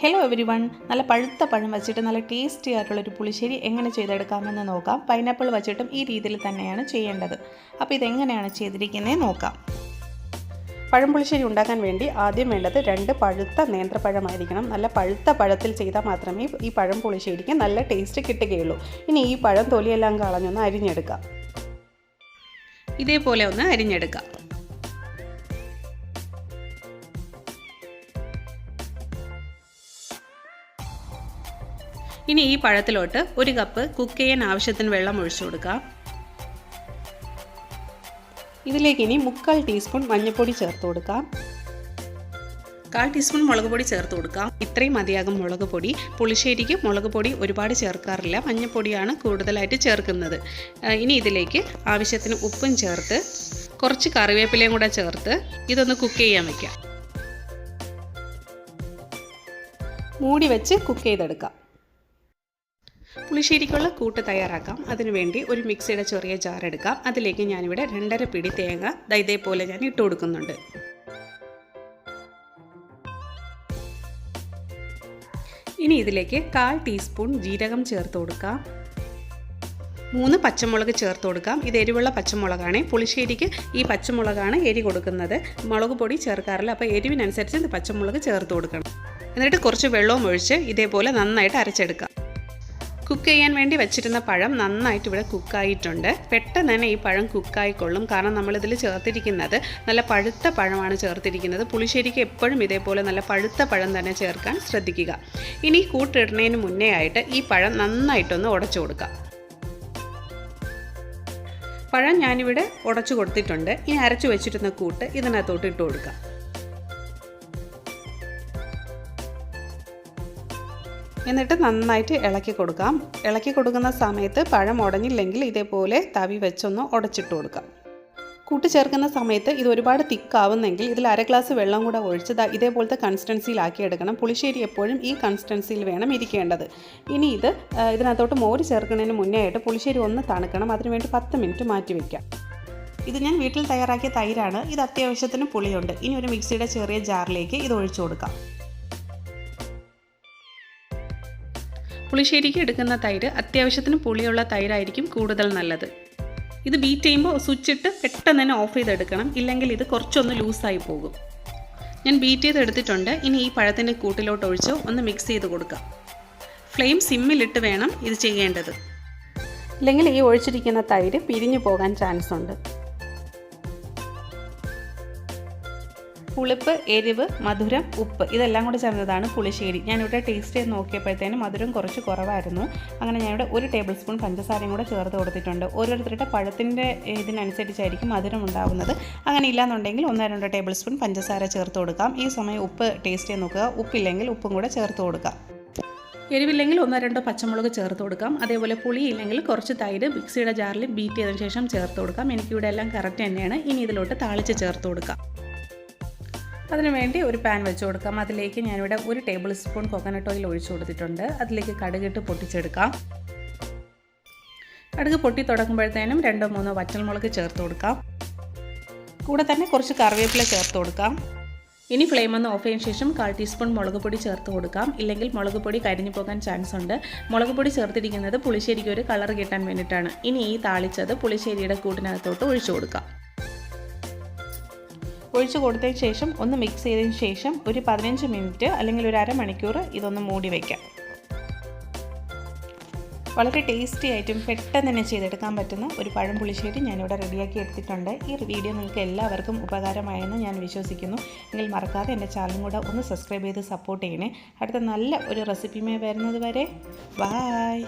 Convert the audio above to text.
Hello every one നല്ല പഴുത്ത പഴം വെച്ചിട്ട് നല്ല ടേസ്റ്റി ആയിട്ടുള്ളൊരു പുളിശ്ശേരി എങ്ങനെ ചെയ്തെടുക്കാമെന്ന് നോക്കാം. പൈനാപ്പിൾ വെച്ചിട്ടും ഈ രീതിയിൽ തന്നെയാണ് ചെയ്യേണ്ടത്. അപ്പോൾ ഇതെങ്ങനെയാണ് ചെയ്തിരിക്കുന്നത് നോക്കാം. പഴം പുളിശ്ശേരി ഉണ്ടാക്കാൻ വേണ്ടി ആദ്യം വേണ്ടത് രണ്ട് പഴുത്ത നേന്ത്രപ്പഴമായിരിക്കണം. നല്ല പഴുത്ത പഴത്തിൽ ചെയ്താൽ മാത്രമേ ഈ പഴം പുളിശ്ശേരിക്ക് നല്ല ടേസ്റ്റ് കിട്ടുകയുള്ളൂ. ഇനി ഈ പഴം തൊലിയെല്ലാം കളഞ്ഞൊന്ന് അരിഞ്ഞെടുക്കാം. ഇതേപോലെ ഒന്ന് അരിഞ്ഞെടുക്കാം. ഇനി ഈ പഴത്തിലോട്ട് ഒരു കപ്പ് കുക്ക് ചെയ്യാൻ ആവശ്യത്തിന് വെള്ളം ഒഴിച്ചു കൊടുക്കാം ഇതിലേക്ക് ഇനി മുക്കാൽ ടീസ്പൂൺ മഞ്ഞൾപ്പൊടി ചേർത്ത് കൊടുക്കാം. കാൽ ടീസ്പൂൺ മുളക് പൊടി ചേർത്ത് കൊടുക്കാം. ഇത്രയും മതിയാകും മുളക് പൊടി. പുളിശ്ശേരിക്ക് മുളക് പൊടി ഒരുപാട് ചേർക്കാറില്ല. മഞ്ഞൾപ്പൊടിയാണ് കൂടുതലായിട്ട് ചേർക്കുന്നത്. ഇനി ഇതിലേക്ക് ആവശ്യത്തിന് ഉപ്പും ചേർത്ത് കുറച്ച് കറിവേപ്പിലയും കൂടെ ചേർത്ത് ഇതൊന്ന് കുക്ക് ചെയ്യാൻ വയ്ക്കാം മൂടി വെച്ച് കുക്ക് ചെയ്തെടുക്കാം. പുളിശ്ശേരിക്കുള്ള കൂട്ട് തയ്യാറാക്കാം. അതിനുവേണ്ടി ഒരു മിക്സിയുടെ ചെറിയ ജാർ എടുക്കാം. അതിലേക്ക് ഞാനിവിടെ രണ്ടര പിടി തേങ്ങ ഇതേപോലെ ഞാൻ ഇട്ട് കൊടുക്കുന്നുണ്ട്. ഇനി ഇതിലേക്ക് കാൽ ടീസ്പൂൺ ജീരകം ചേർത്ത് കൊടുക്കാം. മൂന്ന് പച്ചമുളക് ചേർത്ത് കൊടുക്കാം. ഇത് എരിവുള്ള പച്ചമുളകാണ്. പുളിശ്ശേരിക്ക് ഈ പച്ചമുളകാണ് എരി കൊടുക്കുന്നത്. മുളക് പൊടി ചേർക്കാറില്ല. അപ്പോൾ എരിവിനനുസരിച്ച് പച്ചമുളക് ചേർത്ത് കൊടുക്കണം. എന്നിട്ട് കുറച്ച് വെള്ളവും ഒഴിച്ച് ഇതേപോലെ നന്നായിട്ട് അരച്ചെടുക്കാം. കുക്ക് ചെയ്യാൻ വേണ്ടി വെച്ചിരുന്ന പഴം നന്നായിട്ട് ഇവിടെ കുക്കായിട്ടുണ്ട് പെട്ടെന്ന് തന്നെ ഈ പഴം കുക്കായിക്കൊള്ളും കാരണം നമ്മളിതിൽ ചേർത്തിരിക്കുന്നത് നല്ല പഴുത്ത പഴമാണ് ചേർത്തിരിക്കുന്നത്. പുളിശ്ശേരിക്ക് എപ്പോഴും ഇതേപോലെ നല്ല പഴുത്ത പഴം തന്നെ ചേർക്കാൻ ശ്രദ്ധിക്കുക. ഇനി കൂട്ടിടുന്നതിന് മുന്നേ ആയിട്ട് ഈ പഴം നന്നായിട്ടൊന്ന് ഉടച്ചു കൊടുക്കാം. പഴം ഞാനിവിടെ ഉടച്ചു കൊടുത്തിട്ടുണ്ട്. ഇനി അരച്ചു വെച്ചിരുന്ന കൂട്ട് ഇതിനകത്തോട്ട് ഇട്ട് കൊടുക്കാം. എന്നിട്ട് നന്നായിട്ട് ഇളക്കി കൊടുക്കാം. ഇളക്കി കൊടുക്കുന്ന സമയത്ത് പഴം ഉടഞ്ഞില്ലെങ്കിൽ ഇതേപോലെ തവി വെച്ചൊന്ന് ഉടച്ചിട്ട് കൊടുക്കാം. കൂട്ടി ചേർക്കുന്ന സമയത്ത് ഇത് ഒരുപാട് തിക്കാവുന്നെങ്കിൽ ഇതിൽ അര ഗ്ലാസ് വെള്ളം കൂടെ ഒഴിച്ച് ഇതേപോലത്തെ കൺസിസ്റ്റൻസിയിലാക്കി എടുക്കണം. പുളിശ്ശേരി എപ്പോഴും ഈ കൺസിസ്റ്റൻസിയിൽ വേണം ഇരിക്കേണ്ടത്. ഇനി ഇത് ഇതിനകത്തോട്ട് മോര് ചേർക്കുന്നതിന് മുന്നേ ആയിട്ട് പുളിശ്ശേരി ഒന്ന് തണുക്കണം. അതിനുവേണ്ടി പത്ത് മിനിറ്റ് മാറ്റി വയ്ക്കാം ഇത് ഞാൻ വീട്ടിൽ തയ്യാറാക്കിയ തൈരാണ്. ഇത് അത്യാവശ്യത്തിന് പുളിയുണ്ട്. ഇനി ഒരു മിക്സിയുടെ ചെറിയ ജാറിലേക്ക് ഇത് ഒഴിച്ചു കൊടുക്കാം. പുളിശ്ശേരിക്ക് എടുക്കുന്ന തൈര് അത്യാവശ്യത്തിന് പുളിയുള്ള തൈരായിരിക്കും കൂടുതൽ നല്ലത്. ഇത് ബീറ്റ് ചെയ്യുമ്പോൾ സ്വിച്ച് ഇട്ട് പെട്ടെന്ന് തന്നെ ഓഫ് ചെയ്തെടുക്കണം. ഇല്ലെങ്കിൽ ഇത് കുറച്ചൊന്ന് ലൂസായി പോകും. ഞാൻ ബീറ്റ് ചെയ്തെടുത്തിട്ടുണ്ട് ഇനി ഈ പഴത്തിന്റെ കൂട്ടിലോട്ട് ഒഴിച്ച് ഒന്ന് മിക്സ് ചെയ്ത് കൊടുക്കാം. ഫ്ലെയിം സിമ്മിലിട്ട് വേണം ഇത് ചെയ്യേണ്ടത്. ഇല്ലെങ്കിൽ ഈ ഒഴിച്ചിരിക്കുന്ന തൈര് പിരിഞ്ഞു പോകാൻ ചാൻസ് ഉണ്ട്. പുളിപ്പ് എരിവ് മധുരം ഉപ്പ് ഇതെല്ലാം കൂടി ചേർന്നതാണ് പുളിശ്ശേരി. ഞാനിവിടെ ടേസ്റ്റ് ചെയ്ത് നോക്കിയപ്പോഴത്തേനും മധുരം കുറച്ച് കുറവായിരുന്നു. അങ്ങനെ ഞാനിവിടെ ഒരു ടേബിൾ സ്പൂൺ പഞ്ചസാരയും കൂടെ ചേർത്ത് കൊടുത്തിട്ടുണ്ട്. ഓരോരുത്തരുടെ പഴത്തിന്റെ ഇതിനനുസരിച്ചായിരിക്കും മധുരം ഉണ്ടാകുന്നത് അങ്ങനെ ഇല്ലാന്നുണ്ടെങ്കിൽ ഒന്നോ രണ്ടോ ടേബിൾ സ്പൂൺ പഞ്ചസാര ചേർത്ത് കൊടുക്കാം. ഈ സമയം ഉപ്പ് ടേസ്റ്റ് ചെയ്ത് നോക്കുക. ഉപ്പില്ലെങ്കിൽ ഉപ്പും കൂടെ ചേർത്ത് കൊടുക്കാം. എരിവില്ലെങ്കിൽ ഒന്നോ രണ്ടോ പച്ചമുളക് ചേർത്ത് കൊടുക്കാം. അതേപോലെ പുളി ഇല്ലെങ്കിൽ കുറച്ച് തൈര് മിക്സിയുടെ ജാറിൽ ബീറ്റ് ചെയ്തതിന് ശേഷം ചേർത്ത് കൊടുക്കാം. എനിക്കിവിടെ എല്ലാം കറക്റ്റ് തന്നെയാണ്. ഇനി ഇതിലോട്ട് താളിച്ച് ചേർത്ത് കൊടുക്കാം. അതിനുവേണ്ടി ഒരു പാൻ വെച്ച് കൊടുക്കാം. അതിലേക്ക് ഞാനിവിടെ ഒരു ടേബിൾ സ്പൂൺ കോക്കനട്ട് ഓയിൽ ഒഴിച്ചു കൊടുത്തിട്ടുണ്ട്. അതിലേക്ക് കടുകിട്ട് പൊട്ടിച്ചെടുക്കാം. കടുക് പൊട്ടി തുടങ്ങുമ്പോഴത്തേനും രണ്ടോ മൂന്നോ വറ്റൽമുളക് ചേർത്ത് കൊടുക്കാം. കൂടെ തന്നെ കുറച്ച് കറിവേപ്പില ചേർത്ത് കൊടുക്കാം. ഇനി ഫ്ലെയിം ഒന്ന് ഓഫ് ചെയ്തതിന് ശേഷം കാൽ ടീസ്പൂൺ മുളക് പൊടി ചേർത്ത് കൊടുക്കാം. ഇല്ലെങ്കിൽ മുളക് പൊടി കരിഞ്ഞു പോകാൻ ചാൻസ് ഉണ്ട്. മുളക് പൊടി ചേർത്തിരിക്കുന്നത് പുളിശ്ശേരിക്ക് ഒരു കളർ കിട്ടാൻ വേണ്ടിയിട്ടാണ്. ഇനി ഈ താളിച്ചത് പുളിശ്ശേരിയുടെ കൂട്ടിനകത്തോട്ട് ഒഴിച്ചു കൊടുക്കാം. ഒഴിച്ച് കൊടുത്തതിന് ശേഷം ഒന്ന് മിക്സ് ചെയ്തതിന് ശേഷം ഒരു പതിനഞ്ച് മിനിറ്റ് അല്ലെങ്കിൽ ഒരു അരമണിക്കൂർ ഇതൊന്ന് മൂടി വയ്ക്കാം വളരെ ടേസ്റ്റി ആയിട്ടും പെട്ടെന്ന് തന്നെ ചെയ്തെടുക്കാൻ പറ്റുന്ന ഒരു പഴം പുളിശ്ശേരി ഞാനിവിടെ റെഡിയാക്കി എടുത്തിട്ടുണ്ട്. ഈ വീഡിയോ നിങ്ങൾക്ക് എല്ലാവർക്കും ഉപകാരമായെന്ന് ഞാൻ വിശ്വസിക്കുന്നു. എങ്കിൽ മറക്കാതെ എന്റെ ചാനലും കൂടെ ഒന്ന് സബ്സ്ക്രൈബ് ചെയ്ത് സപ്പോർട്ട് ചെയ്യണേ. അടുത്ത നല്ല ഒരു റെസിപ്പിയുമായി വരുന്നത് വരെ. ബായ്